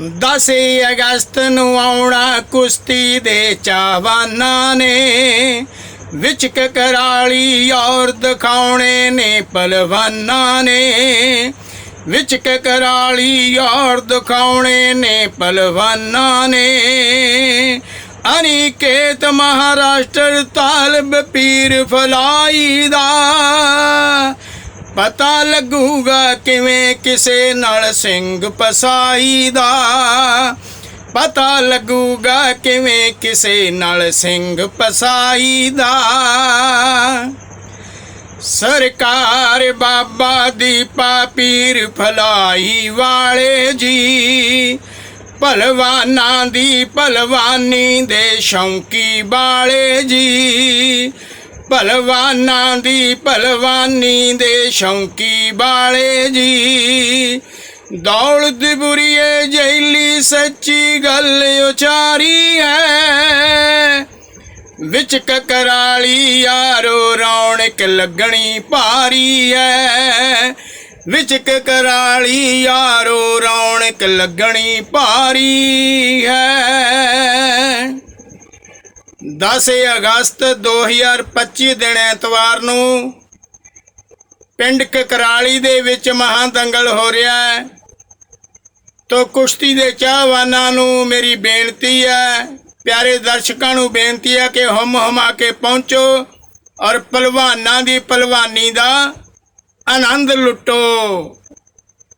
10 ਅਗਸਤ ਨੂੰ ਆਉਣਾ ਕੁਸ਼ਤੀ ਦੇ ਚਾਵਾਨਾਂ ਨੇ। ਵਿੱਚ ਕਕਰਾਲੀ ਔਰ ਦਿਖਾਉਣੇ ਨੇ ਪਹਿਲਵਾਨਾਂ ਨੇ। ਵਿੱਚ ਕਕਰਾਲੀ ਔਰ ਦਿਖਾਉਣੇ ਨੇ ਪਹਿਲਵਾਨਾਂ ਨੇ। ਅਨਿਕੇਤ ਮਹਾਰਾਸ਼ਟਰ ਤਾਲਬ ਪੀਰ ਫਲਾਈ ਦਾ ਪਤਾ ਲੱਗੂਗਾ ਕਿਵੇਂ ਕਿਸੇ ਨਾਲ ਸਿੰਘ ਪਸਾਈ ਦਾ। ਪਤਾ ਲੱਗੂਗਾ ਕਿਵੇਂ ਕਿਸੇ ਨਾਲ ਸਿੰਘ ਪਸਾਈ ਦਾ। ਸਰਕਾਰ ਬਾਬਾ ਦੀਪਾ ਪੀਰ ਫਲਾਈ ਵਾਲੇ ਜੀ, ਭਲਵਾਨਾਂ ਦੀ ਭਲਵਾਨੀ ਦੇ ਸ਼ੌਂਕੀ ਵਾਲੇ ਜੀ। ਭਲਵਾਨਾਂ ਦੀ ਭਲਵਾਨੀ ਦੇ ਸ਼ੌਂਕੀ ਬਾਲੇ ਜੀ। ਦੌਲਤ ਬੁਰੀਏ ਜੈਲੀ ਸੱਚੀ ਗੱਲ ਉਚਾਰੀ ਹੈ। ਵਿੱਚ ਕਕਰਾਲੀ ਯਾਰੋ ਰੌਣਕ ਲੱਗਣੀ ਭਾਰੀ ਐ ਵਿੱਚ ਕਕਰਾਲੀ ਯਾਰੋ ਰੌਣਕ ਲੱਗਣੀ ਭਾਰੀ ਹੈ। 10 ਅਗਸਤ 2025 ਦਿਨ ਐਤਵਾਰ ਨੂੰ ਪਿੰਡ ਕਕਰਾਲੀ ਦੇ ਵਿੱਚ ਮਹਾਂ ਦੰਗਲ ਹੋ ਰਿਹਾ ਹੈ। ਤੋ ਕੁਸ਼ਤੀ ਦੇ ਚਾਹਵਾਨਾਂ ਨੂੰ ਮੇਰੀ ਬੇਨਤੀ ਹੈ, ਪਿਆਰੇ ਦਰਸ਼ਕਾਂ ਨੂੰ ਬੇਨਤੀ ਹੈ ਕਿ ਹਮ ਹਮਾ ਕੇ ਪਹੁੰਚੋ ਔਰ ਪਹਿਲਵਾਨਾਂ ਦੀ ਪਹਿਲਵਾਨੀ ਦਾ ਆਨੰਦ ਲੁੱਟੋ।